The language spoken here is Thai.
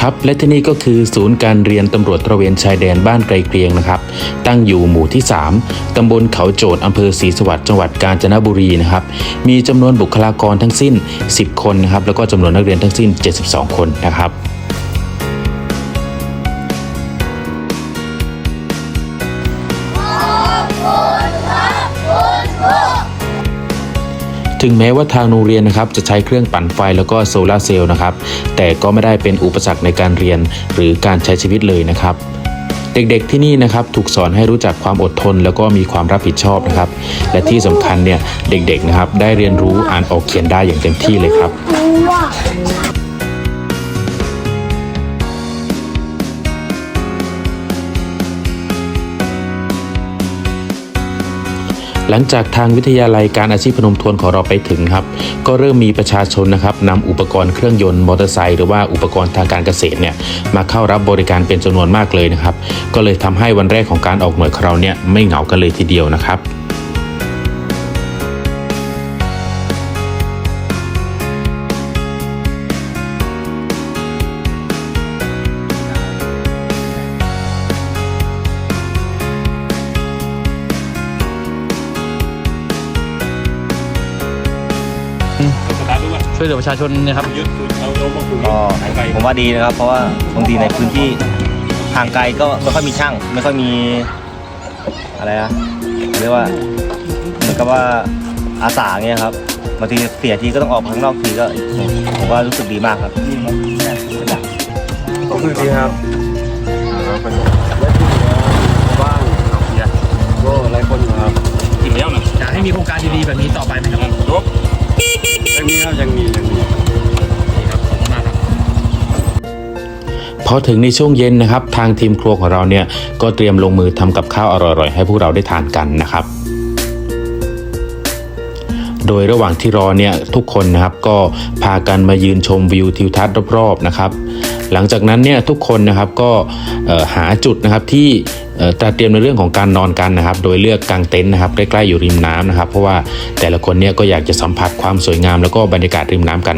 ครับและที่นี่ก็คือศูนย์การเรียนตำรวจตระเวนชายแดนบ้านไกลเกรียงนะครับ ตั้งอยู่หมู่ที่ 3 ตำบลเขาโจดอำเภอศรีสวัสดิ์จังหวัดกาญจนบุรีนะครับ มีจำนวนบุคลากรทั้งสิ้น 10 คนนะครับ แล้วก็จำนวนนักเรียนทั้งสิ้น 72 คนนะครับ ถึงแม้ว่าทางโรงเรียนนะครับจะใช้เครื่องปั่นไฟแล้วก็โซลาเซลล์นะครับ แต่ก็ไม่ได้เป็นอุปสรรคในการเรียนหรือการใช้ชีวิตเลยนะครับเด็กๆที่นี่นะครับถูกสอนให้รู้จักความอดทน แล้วก็มีความรับผิดชอบนะครับ และที่สำคัญเนี่ยเด็กๆนะครับได้เรียนรู้อ่านออกเขียนได้อย่างเต็มที่เลยครับ หลังจากทางวิทยาลัยการอาชีพพนมทวนของเราไปถึงครับ ก็เริ่มมีประชาชนนะครับนำอุปกรณ์เครื่องยนต์มอเตอร์ไซค์หรือว่าอุปกรณ์ทางการเกษตรเนี่ยมาเข้ารับบริการเป็นจำนวนมากเลยนะครับ ก็เลยทำให้วันแรกของการออกหน่วยของเราเนี่ยไม่เหงากันเลยทีเดียวนะครับ ช่วยเหลือประชาชนนะครับก็ผมว่าดีนะครับ เพราะว่าบางทีในพื้นที่ทางไกลก็ไม่ค่อยมีช่าง ไม่ค่อยมีอะไรนะเรียกว่าเหมือนกับว่าอาสาเงี้ยครับบางทีเสียทีก็ต้องออกข้างนอกทีก็ผมว่ารู้สึกดีมากครับก็คือดีครับบ้านก็หลายคนครับกินแล้วนะอยากให้มีโครงการดีๆแบบนี้ต่อไปไหมครับยังมี ครับยังมียังมี พอถึงในช่วงเย็นนะครับ ทางทีมครัวของเราเนี่ยก็เตรียมลงมือทำกับข้าวอร่อยๆ ให้พวกเราได้ทานกันนะครับ โดยระหว่างที่รอเนี่ยทุกคนนะครับก็พากันมายืนชมวิวทิวทัศน์รอบๆนะครับ หลังจากนั้นเนี่ยทุกคนนะครับก็หาจุดนะครับที่เอ่อจัดเตรียมในเรื่องของการนอนกันนะครับ โดยเลือกกางเต็นท์นะครับใกล้ๆอยู่ริมน้ำนะครับ เพราะว่าแต่ละคนเนี่ยก็อยากจะสัมผัสความสวยงามแล้วก็บรรยากาศริมน้ำกัน